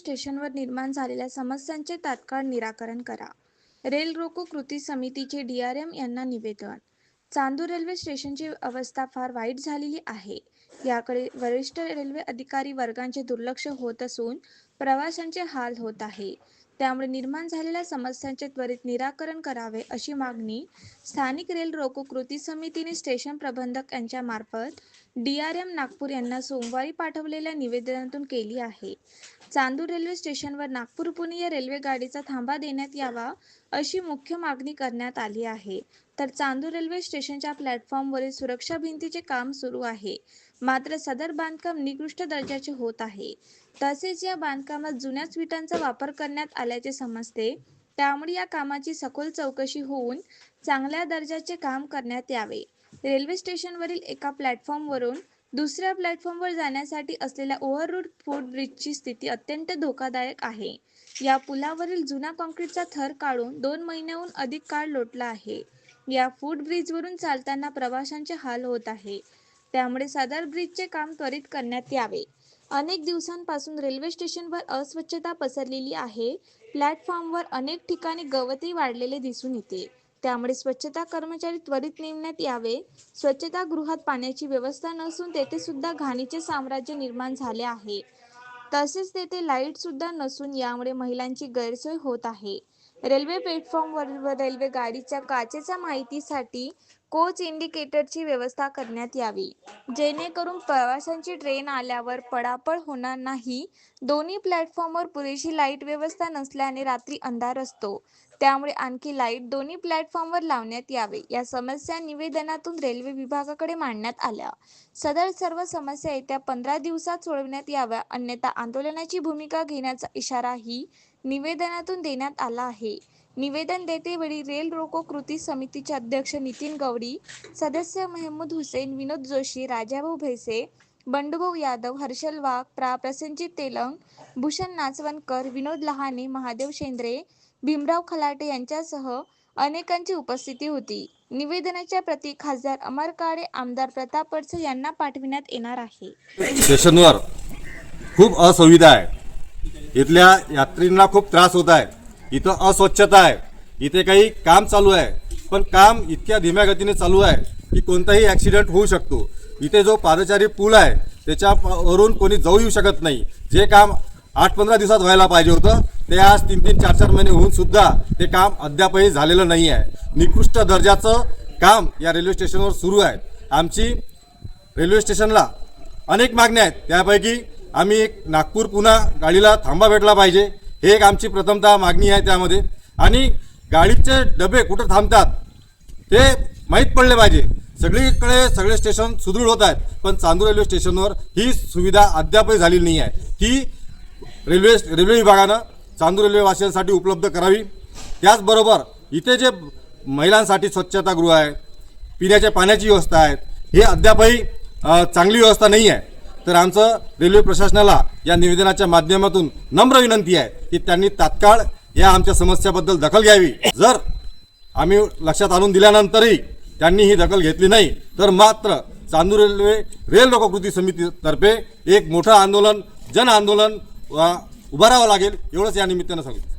स्टेशनवर निर्माण झालेल्या समस्यांचे तात्काळ निराकरण करा. रेल रोको कृती समितीचे डीआरएम यांना निवेदन. चांदूर रेल्वे स्टेशनची अवस्था फार वाईट झालेली आहे. याकडे वरिष्ठ रेल्वे अधिकारी वर्गांचे दुर्लक्ष होत असून प्रवाशांचे हाल होत आहे. त्यामुळे निर्माण झालेल्या समस्यांचे त्वरित निराकरण करावे अशी मागणी स्थानिक रेल रोको कृती समितीने स्टेशन प्रबंधक यांच्या मार्फत एम नागपूर यांना सोमवारी पाठवलेल्या निवेदनातून केली आहे. चांदूर रेल्वे स्टेशनवर नागपूर पुणे या रेल्वे गाडीचा थांबा देण्यात यावा अशी मुख्य मागणी करण्यात आली आहे. तर चांदूर रेल्वे स्टेशनच्या प्लॅटफॉर्मवरील सुरक्षा भिंतीचे काम सुरू आहे. मात्र सदर बांधकाम निकृष्ट दर्जाचे होत आहे. तसेच या बांधकामात जुन्याच विटांचा वापर करण्यात आल्याचे समजते. त्यामुळे या कामाची सखोल चौकशी होऊन चांगल्या दर्जाचे काम करण्यात यावे. रेल्वे स्टेशनवरील एका प्लॅटफॉर्मवरून दुसऱ्या प्लॅटफॉर्मवर जाण्यासाठी असलेल्या ओव्हररूड फूट ब्रिजची स्थिती अत्यंत धोकादायक आहे. या पुलावरील जुना कॉन्क्रीटचा थर काढून दोन महिन्याहून अधिक काळ लोटला आहे. या फूट ब्रिजवरून चालताना प्रवाशांचे हाल होत आहे. त्यामुळे सदर ब्रिजचे काम त्वरित करण्यात यावे. अनेक दिवसांपासून रेल्वे स्टेशनवर अस्वच्छता पसरलेली आहे. प्लॅटफॉर्मवर अनेक ठिकाणी गवतही वाढलेले दिसून येते. त्यामुळे स्वच्छता कर्मचारी त्वरित नेमण्यात यावे. स्वच्छतागृहात पाण्याची व्यवस्था नसून तेथे सुद्धा घाणीचे साम्राज्य निर्माण झाले आहे. तसेच तेथे लाइट सुद्धा नसून यामुळे महिलांची गैरसोय होत आहे. रेल्वे प्लॅटफॉर्मवर रेल्वे गाडीच्या काचेच्या माहितीसाठी कोच इंडिकेटरची व्यवस्था करण्यात यावी. जेणेकरून प्रवाशांची ट्रेन आल्यावर पडापड होणार नाही. दोन्ही प्लॅटफॉर्मवर पुरेशी लाइट व्यवस्था नसल्याने रात्री अंधार असतो. त्यामुळे आणखी लाइट दोन्ही प्लॅटफॉर्मवर लावण्यात यावे या समस्या निवेदनातून रेल्वे विभागाकडे मांडण्यात आल्या. सदर सर्व समस्या येत्या पंधरा दिवसात सोडवण्यात याव्या अन्यथा आंदोलनाची भूमिका घेण्याचा इशाराही निवेदनातून देण्यात आला आहे. निवेदन देतेवेळी रेल रोको कृती समितीचे अध्यक्ष नितीन गवडी सदस्य महमूद हुसेन विनोद जोशी राजाभाऊ भैसे बंडूभाऊ यादव हर्षल वाघ प्रा प्रसेनजित तेलंग भूषण नाचवणकर विनोद लहाने महादेव शेंद्रे भीमराव खलाटे यांच्यासह अनेकांची उपस्थिती होती. निवेदनाच्या प्रती खासदार अमर काळे आमदार प्रताप पडसे यांना पाठविण्यात येणार आहे. खूप असुविधा आहे. इथल्या यात्रींना खूप त्रास होत आहे. इथं अस्वच्छता आहे. इथे काही काम चालू आहे. पण काम इतक्या धीम्या गतीने चालू आहे की कोणताही ॲक्सिडेंट होऊ शकतो. इथे जो पादचारी पूल आहे त्याच्यावरून कोणी जाऊ येऊ शकत नाही. जे काम आठ पंधरा दिवसात व्हायला पाहिजे होतं ते आज तीन तीन चार चार महिने होऊन सुद्धा ते काम अद्यापही झालेलं नाही आहे. निकृष्ट दर्जाचं काम या रेल्वे स्टेशनवर सुरू आहे. आमची रेल्वे स्टेशनला अनेक मागण्या आहेत. त्यापैकी आम्ही एक नागपूर पुन्हा गाडीला थांबा भेटला पाहिजे. हे एक आमची प्रथमतः मागणी आहे त्यामध्ये. आणि गाडीचे डबे कुठं थांबतात ते माहीत पडले पाहिजे. सगळीकडे सगळे स्टेशन सुदृढ होत आहेत. पण चांदूर रेल्वे स्टेशनवर ही सुविधा अद्यापही झालेली नाही आहे. ती रेल्वे रेल्वे विभागानं चांदूर रेल्वेवासियांसाठी उपलब्ध करावी. त्याचबरोबर इथे जे महिलांसाठी स्वच्छतागृह आहे पिण्याच्या पाण्याची व्यवस्था आहे हे अद्यापही चांगली व्यवस्था नाही आहे. तर आमचं रेल्वे प्रशासनाला या निवेदनाच्या माध्यमातून नम्र विनंती आहे की त्यांनी तात्काळ या आमच्या समस्याबद्दल दखल घ्यावी. जर आम्ही लक्षात आणून दिल्यानंतरही त्यांनी ही दखल घेतली नाही तर मात्र चांदूर रेल्वे रेल लोककृती समितीतर्फे एक मोठं आंदोलन जन आंदोलन उभारावं लागेल एवढंच या निमित्तानं सांगितलं.